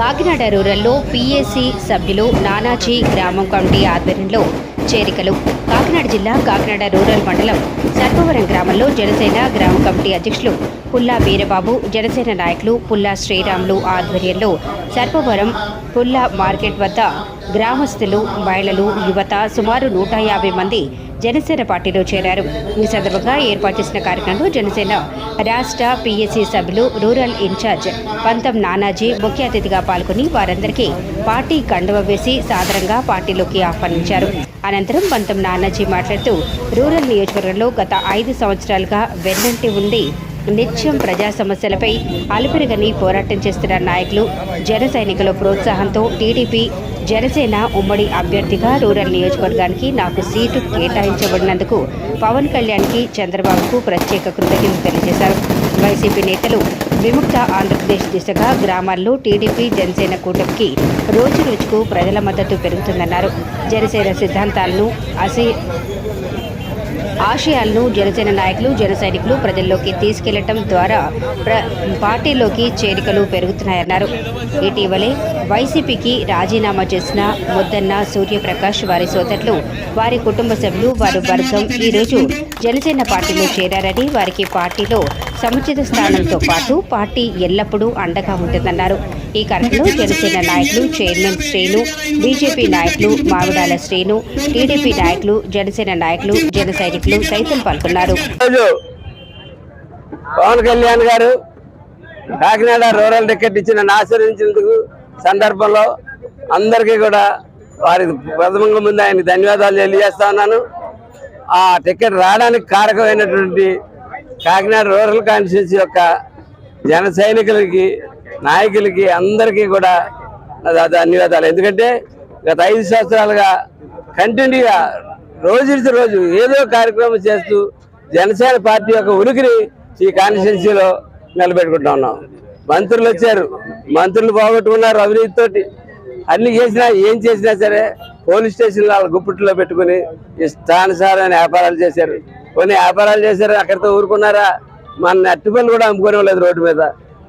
కాకినాడ రూరల్లో పీఏసీ సభ్యులు నానాజీ గ్రామం కమిటీ ఆధ్వర్యంలో చేరికలు. కాకినాడ జిల్లా కాకినాడ రూరల్ మండలం సర్పవరం గ్రామంలో జనసేన గ్రామ కమిటీ అధ్యక్షులు పుల్లా వీరబాబు జనసేన నాయకులు పుల్లా శ్రీరాములు ఆధ్వర్యంలో సర్పవరం పుల్లా మార్కెట్ వద్ద గ్రామస్తులు మహిళలు యువత సుమారు నూట యాభై మంది జనసేన పార్టీలో చేరారు. ఈ సందర్భంగా ఏర్పాటు చేసిన కార్యక్రమంలో జనసేన రాష్ట్ర పీఎస్సీ సభ్యులు రూరల్ ఇన్ఛార్జ్ పంతం నానాజీ ముఖ్య అతిథిగా పాల్గొని వారందరికీ పార్టీ కండువ వేసి సాదరంగా పార్టీలోకి ఆహ్వానించారు. అనంతరం పంతం నానాజీ మాట్లాడుతూ రూరల్ నియోజకవర్గంలో గత ఐదు సంవత్సరాలుగా వెన్నంటి ఉండి నిత్యం ప్రజా సమస్యలపై అలుపెరగని పోరాటం చేస్తున్న నాయకులు జన సైనికుల ప్రోత్సాహంతో టీడీపీ జనసేన ఉమ్మడి అభ్యర్థిగా రూరల్ నియోజకవర్గానికి నాకు సీటు కేటాయించబడినందుకు పవన్ కళ్యాణ్కి చంద్రబాబుకు ప్రత్యేక కృతజ్ఞతలు తెలియజేశారు. వైసీపీ నేతలు విముక్త ఆంధ్రప్రదేశ్ దిశగా గ్రామాల్లో టీడీపీ జనసేన కూటమికి రోజు రోజుకు ప్రజల మద్దతు పెరుగుతుందన్నారు. జనసేన సిద్ధాంతాలను అసే ఆశయాలను జనసేన నాయకులు జన సైనికులు ప్రజల్లోకి తీసుకెళ్ళటం ద్వారా ప్ర పార్టీలోకి చేరికలు పెరుగుతున్నాయన్నారు. ఇటీవలే వైసీపీకి రాజీనామా చేసిన ముద్దన్న సూర్యప్రకాష్ వారి సోదరులు వారి కుటుంబ సభ్యులు వారి వర్గం ఈరోజు జనసేన పార్టీలో చేరారని వారికి పార్టీలో సముచిత స్థానంతో పాటు పార్టీ ఎల్లప్పుడూ అండగా ఉంటుందన్నారు. ఈ కార్యక్రమంలో జనసేన నాయకులు చైర్మన్ శ్రీను బీజేపీ నాయకులు మావిడాల శ్రీను టీడీపీ నాయకులు జనసేన నాయకులు జన సైనికులు సైతం పాల్గొన్నారు. పవన్ కళ్యాణ్ గారు కాకినాడ రూరల్ టికెట్ ఇచ్చిన ఆశీర్వించినందుకు సందర్భంలో అందరికీ కూడా వారి ప్రథమంగా ముందు ఆయనకి ధన్యవాదాలు తెలియజేస్తా ఉన్నాను. ఆ టికెట్ రావడానికి కారకమైనటువంటి కాకినాడ రూరల్ కాన్స్టిట్యూన్సీ యొక్క జన సైనికులకి నాయకులకి అందరికీ కూడా నా ధన్యవాదాలు. ఎందుకంటే గత ఐదు సంవత్సరాలుగా కంటిన్యూగా రోజు రోజు ఏదో కార్యక్రమం చేస్తూ జనసేన పార్టీ యొక్క ఉనికిని ఈ కాన్స్టిట్యున్సీలో నిలబెట్టుకుంటా ఉన్నాం. మంత్రులు వచ్చారు. మంత్రులు పోగొట్టుకున్నారు అవినీతితోటి అన్ని చేసినా ఏం చేసినా సరే పోలీస్ స్టేషన్ వాళ్ళ గుప్పట్లో పెట్టుకుని ఇష్టానుసారమైన వ్యాపారాలు చేశారు. కొన్ని వ్యాపారాలు చేశారు అక్కడితో ఊరుకున్నారా? మన అట్టుపల్లి కూడా అమ్ముకోనివ్వలేదు రోడ్డు మీద.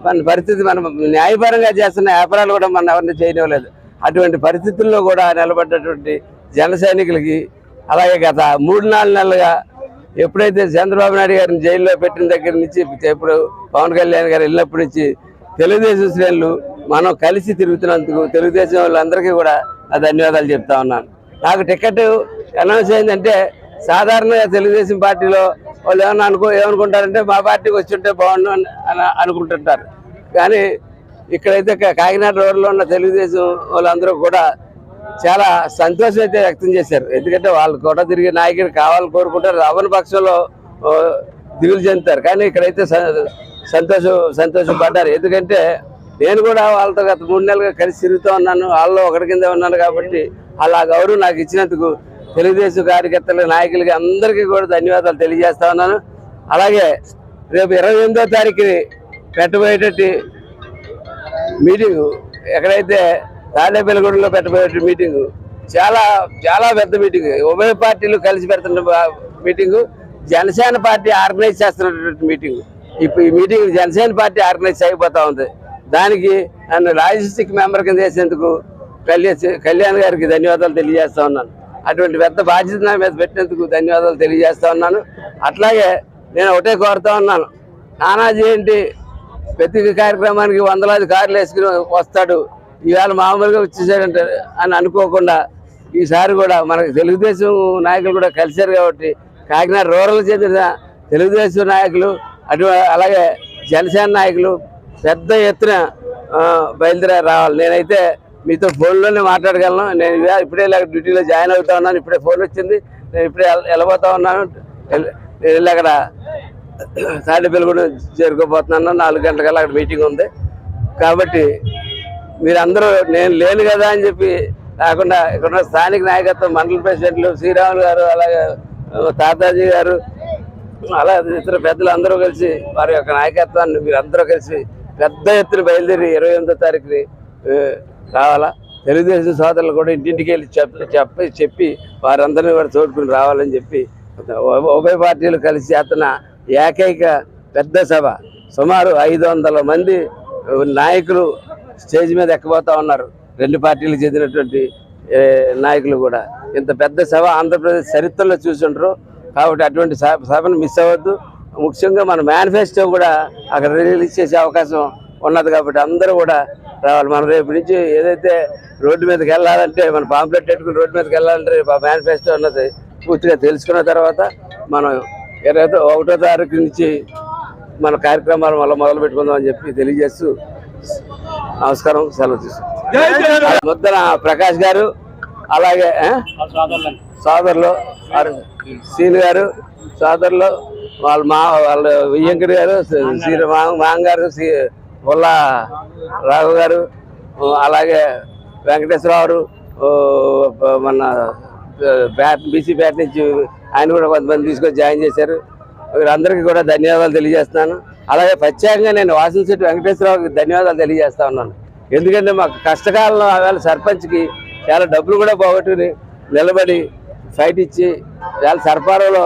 మన పరిస్థితి మనం న్యాయపరంగా చేస్తున్న వ్యాపారాలు కూడా మనం ఎవరిని చేయనివ్వలేదు. అటువంటి పరిస్థితుల్లో కూడా నిలబడ్డటువంటి జన సైనికులకి అలాగే గత మూడు నాలుగు నెలలుగా ఎప్పుడైతే చంద్రబాబు నాయుడు గారిని జైల్లో పెట్టిన దగ్గర నుంచి ఎప్పుడు పవన్ కళ్యాణ్ గారు వెళ్ళినప్పటి నుంచి తెలుగుదేశం శ్రేణులు మనం కలిసి తిరుగుతున్నందుకు తెలుగుదేశం వాళ్ళందరికీ కూడా ధన్యవాదాలు చెప్తా ఉన్నాను. నాకు టికెట్ అనౌన్స్ అయిందంటే సాధారణంగా తెలుగుదేశం పార్టీలో వాళ్ళు ఏమన్నా అనుకో ఏమనుకుంటారంటే మా పార్టీకి వచ్చి ఉంటే బాగుండు అని అనుకుంటుంటారు. కానీ ఇక్కడైతే కా- కాకినాడ రోడ్లో ఉన్న తెలుగుదేశం వాళ్ళందరూ కూడా చాలా సంతోషం అయితే వ్యక్తం చేశారు. ఎందుకంటే వాళ్ళు కూడా తిరిగి నాయకుడు కావాలని కోరుకుంటారు. రావణ పక్షంలో దిగులు చెందుతారు. కానీ ఇక్కడైతే స- సంతోషం సంతోషపడ్డారు. ఎందుకంటే నేను కూడా వాళ్ళతో గత మూడు నెలలుగా కలిసి తిరుగుతూ ఉన్నాను. వాళ్ళలో ఒకటి కింద ఉన్నాను కాబట్టి అలా గౌరవం నాకు ఇచ్చినందుకు తెలుగుదేశం కార్యకర్తలు నాయకులకి అందరికీ కూడా ధన్యవాదాలు తెలియజేస్తా ఉన్నాను. అలాగే రేపు ఇరవై ఎనిమిదో తారీఖుని పెట్టబోయేటట్టు మీటింగ్ ఎక్కడైతే తాడేపల్లిగూడలో పెట్టబోయే మీటింగ్ చాలా చాలా పెద్ద మీటింగ్ ఉభయ పార్టీలు కలిసి పెడుతున్న meeting meeting Janasena party organise చేస్తున్నటువంటి మీటింగ్ ఇప్పుడు ఈ మీటింగ్ జనసేన పార్టీ ఆర్గనైజ్ అయిపోతూ ఉంది. దానికి నన్ను లాజిస్టిక్ మెంబర్ కింద చేసేందుకు కళ్యాణ్ కళ్యాణ్ గారికి ధన్యవాదాలు తెలియజేస్తా ఉన్నాను. అటువంటి పెద్ద బాధ్యత నా మీద పెట్టినందుకు ధన్యవాదాలు తెలియజేస్తా ఉన్నాను. అట్లాగే నేను ఒకటే కోరుతా ఉన్నాను. నానాజీ ఏంటి? ప్రతి కార్యక్రమానికి వందలాది కార్లు వేసుకుని వస్తాడు. ఈవేళ మామూలుగా వచ్చేసాడంటే అని అనుకోకుండా ఈసారి కూడా మనకి తెలుగుదేశం నాయకులు కూడా కలిశారు కాబట్టి కాకినాడ రూరల్ చెందిన తెలుగుదేశం నాయకులు అటు అలాగే జనసేన నాయకులు పెద్ద ఎత్తున ఆ, బయలుదేరి రావాలి. నేనైతే మీతో ఫోన్లోనే మాట్లాడగలను. నేను ఇప్పుడే ఇలా డ్యూటీలో జాయిన్ అవుతా ఉన్నాను. ఇప్పుడే ఫోన్ వచ్చింది. నేను ఇప్పుడే వెళ్ళబోతా ఉన్నాను. వెళ్ళి- అక్కడ తాడేపల్లి కూడా చేరుకోబోతున్నాను. నాలుగు గంటలకల్లా అక్కడ మీటింగ్ ఉంది. కాబట్టి మీరందరూ నేను లేను కదా అని చెప్పి కాకుండా ఇక్కడ ఉన్న స్థానిక నాయకత్వం మండల ప్రెసిడెంట్లు శ్రీరాములు గారు అలాగే తాతాజీ గారు అలా ఇతర పెద్దలు అందరూ కలిసి వారి యొక్క నాయకత్వాన్ని మీరు అందరూ కలిసి పెద్ద ఎత్తున బయలుదేరి ఇరవై ఎనిమిదో తారీఖుని రావాలా తెలుగుదేశం సోదరులు కూడా ఇంటింటికి వెళ్ళి చెప్ చెప్పి చెప్పి వారందరినీ కూడా తోడుకుని రావాలని చెప్పి ఉభయ పార్టీలు కలిసి చేస్తున్న ఏకైక పెద్ద సభ. సుమారు ఐదు వందల మంది నాయకులు స్టేజ్ మీద ఎక్కబోతా ఉన్నారు. రెండు పార్టీలకు చెందినటువంటి నాయకులు కూడా. ఇంత పెద్ద సభ ఆంధ్రప్రదేశ్ చరిత్రలో చూసుంటారు కాబట్టి అటువంటి సభ- సభను మిస్ అవ్వద్దు. ముఖ్యంగా మన మేనిఫెస్టో కూడా అక్కడ రిలీజ్ చేసే అవకాశం ఉన్నది కాబట్టి అందరూ కూడా రావాలి. మనం రేపు నుంచి ఏదైతే రోడ్డు మీదకి వెళ్ళాలంటే మన పాంప్లెట్ పెట్టుకుని రోడ్డు మీదకి వెళ్ళాలంటే మేనిఫెస్టో ఉన్నది పూర్తిగా తెలుసుకున్న తర్వాత మనం ఇరవై ఒకటో తారీఖు నుంచి మన కార్యక్రమాలు మళ్ళీ మొదలు పెట్టుకుందాం అని చెప్పి తెలియజేస్తూ నమస్కారం సెలవు తీసుకుంటాం ముద్దన ప్రకాష్ గారు అలాగే సోదరులు సీని గారు సోదరులు వాళ్ళ మా వాళ్ళ వెంకట గారు శ్రీ సీ గారు పుల్ల రాఘు గారు అలాగే వెంకటేశ్వరరావు మన బ్యాట్ బీసీ బ్యాట్ నుంచి ఆయన కూడా కొంతమంది తీసుకొని జాయిన్ చేశారు. వీరందరికీ కూడా ధన్యవాదాలు తెలియజేస్తున్నాను. అలాగే ప్రత్యేకంగా నేను వాసించేటి వెంకటేశ్వరరావుకి ధన్యవాదాలు తెలియజేస్తా ఉన్నాను ఎందుకంటే మాకు కష్టకాలంలో ఆవేళ సర్పంచ్కి చాలా డబ్బులు కూడా పోగొట్టుకుని నిలబడి ఫైట్ ఇచ్చి వేళ సర్పారంలో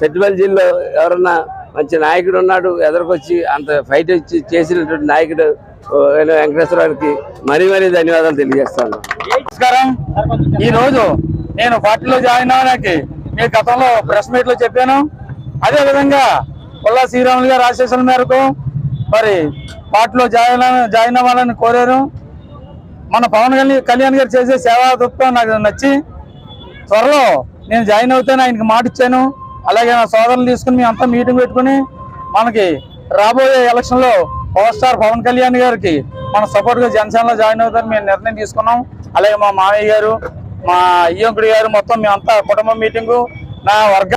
సెట్టిమల్ జిల్లో ఎవరన్నా మంచి నాయకుడు ఉన్నాడు ఎదురుకొచ్చి అంత ఫైట్ ఇచ్చి చేసినటువంటి నాయకుడు ఓ, వెంకటేశ్వరరావుకి మరీ మరీ ధన్యవాదాలు తెలియజేస్తాను. నమస్కారం. ఈ రోజు నేను పార్టీలో జాయిన్ అవడానికి మీ గతంలో ప్రెస్ మీట్లో చెప్పాను. అదే విధంగా పుల్లా శ్రీరాములు గారు ఆశీస్సుల మేరకు మరి పార్టీలో జాయిన్ జాయిన్ అవ్వాలని కోరారు. మన పవన్ కళ్యాణ్ గారు చేసే సేవా దృక్పథం నాకు నచ్చి త్వరలో నేను జాయిన్ అవుతాను ఆయనకి మాట ఇచ్చాను అలాగే నా సోదరులు తీసుకుని మేము అంతా మీటింగ్ పెట్టుకుని మనకి రాబోయే ఎలక్షన్లో పవర్ స్టార్ పవన్ కళ్యాణ్ గారికి మన సపోర్ట్గా జనసేనలో జాయిన్ అవుతారని మేము నిర్ణయం తీసుకున్నాం. అలాగే మా మామయ్య గారు మా అయ్యంకుడి గారు మొత్తం మేమంతా కుటుంబ మీటింగు నా వర్గ